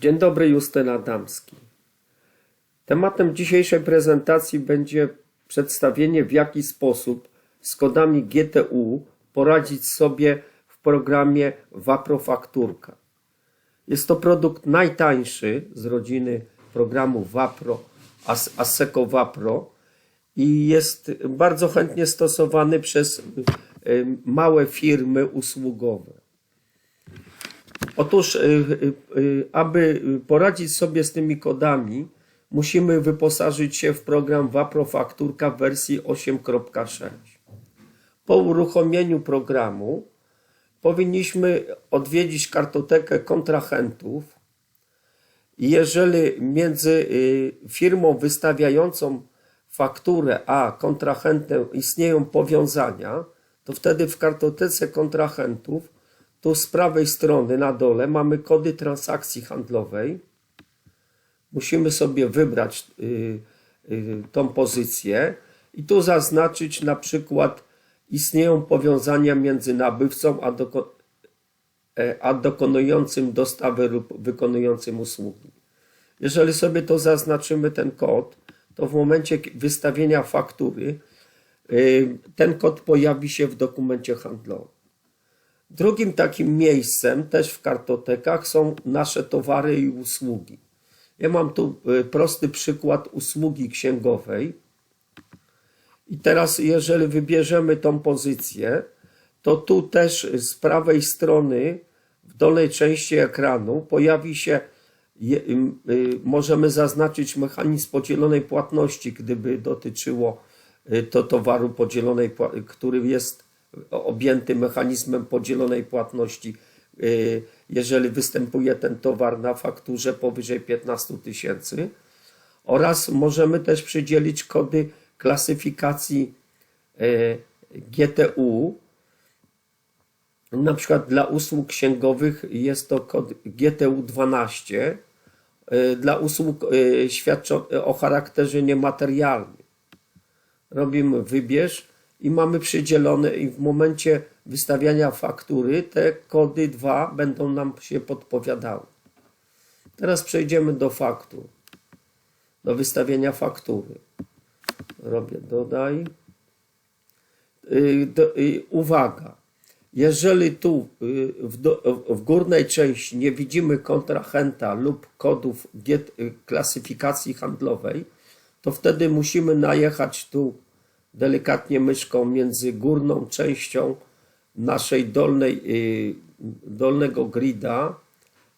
Dzień dobry, Justyna Adamski. Tematem dzisiejszej prezentacji będzie przedstawienie, w jaki sposób z kodami GTU poradzić sobie w programie Vapro Fakturka. Jest to produkt najtańszy z rodziny programu Vapro, As- Asseco Vapro i jest bardzo chętnie stosowany przez y, małe firmy usługowe. Otóż, y, y, y, aby poradzić sobie z tymi kodami, musimy wyposażyć się w program Vapro Fakturka w wersji 8.6. Po uruchomieniu programu powinniśmy odwiedzić kartotekę kontrahentów. Jeżeli między firmą wystawiającą fakturę a kontrahentem istnieją powiązania, to wtedy w kartotece kontrahentów tu z prawej strony na dole mamy kody transakcji handlowej. Musimy sobie wybrać y, y, tą pozycję i tu zaznaczyć na przykład istnieją powiązania między nabywcą a, doko, e, a dokonującym dostawy lub wykonującym usługi. Jeżeli sobie to zaznaczymy, ten kod, to w momencie wystawienia faktury y, ten kod pojawi się w dokumencie handlowym. Drugim takim miejscem, też w kartotekach, są nasze towary i usługi. Ja mam tu y, prosty przykład usługi księgowej. I teraz, jeżeli wybierzemy tą pozycję, to tu też z prawej strony, w dolnej części ekranu, pojawi się, y, możemy zaznaczyć mechanizm podzielonej płatności, gdyby dotyczyło y, to towaru podzielonej, który jest objęty mechanizmem podzielonej płatności, y, jeżeli występuje ten towar na fakturze powyżej 15 tysięcy. Oraz możemy też przydzielić kody klasyfikacji y, GTU. Na przykład dla usług księgowych jest to kod GTU 12, y, dla usług świadczo- o charakterze niematerialnym robimy wybierz i mamy przydzielone i w momencie wystawiania faktury te kody 2 będą nam się podpowiadały. Teraz przejdziemy do faktur. Do wystawienia faktury. Robię dodaj. Y, y, uwaga. Jeżeli tu y, w, do, w górnej części nie widzimy kontrahenta lub kodów klasyfikacji handlowej, to wtedy musimy najechać tu delikatnie myszką między górną częścią naszej dolnej, y, dolnego grida,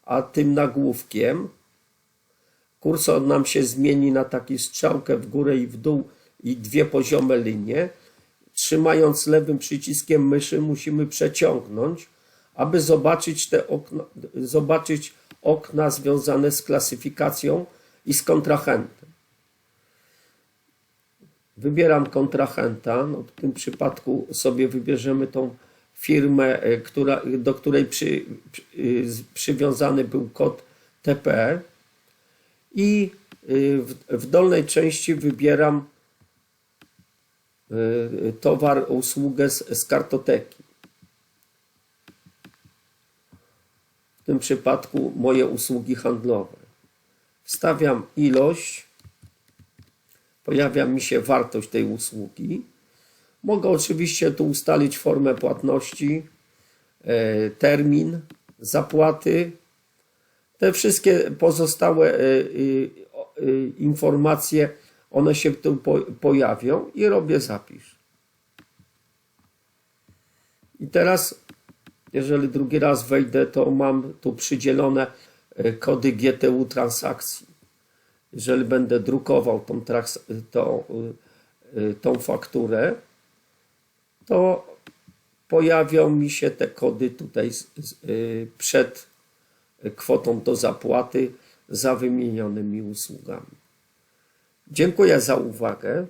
a tym nagłówkiem. Kursor nam się zmieni na taki strzałkę w górę i w dół i dwie poziome linie. Trzymając lewym przyciskiem myszy musimy przeciągnąć, aby zobaczyć te okna, zobaczyć okna związane z klasyfikacją i z kontrahentem. Wybieram kontrahenta. No w tym przypadku sobie wybierzemy tą firmę, e, która, do której przy, przy, przywiązany był kod TP. I y, w, w dolnej części wybieram towar, usługę z, z kartoteki. W tym przypadku moje usługi handlowe. Wstawiam ilość pojawia mi się wartość tej usługi. Mogę oczywiście tu ustalić formę płatności, e, termin zapłaty. Te wszystkie pozostałe e, y, informacje, one się tu po- pojawią i robię zapisz. I teraz, jeżeli drugi raz wejdę, to mam tu przydzielone e, kody GTU transakcji jeżeli będę drukował tą, tą, y, y, tą fakturę, to pojawią mi się te kody tutaj y, przed kwotą do zapłaty za wymienionymi usługami. Dziękuję za uwagę.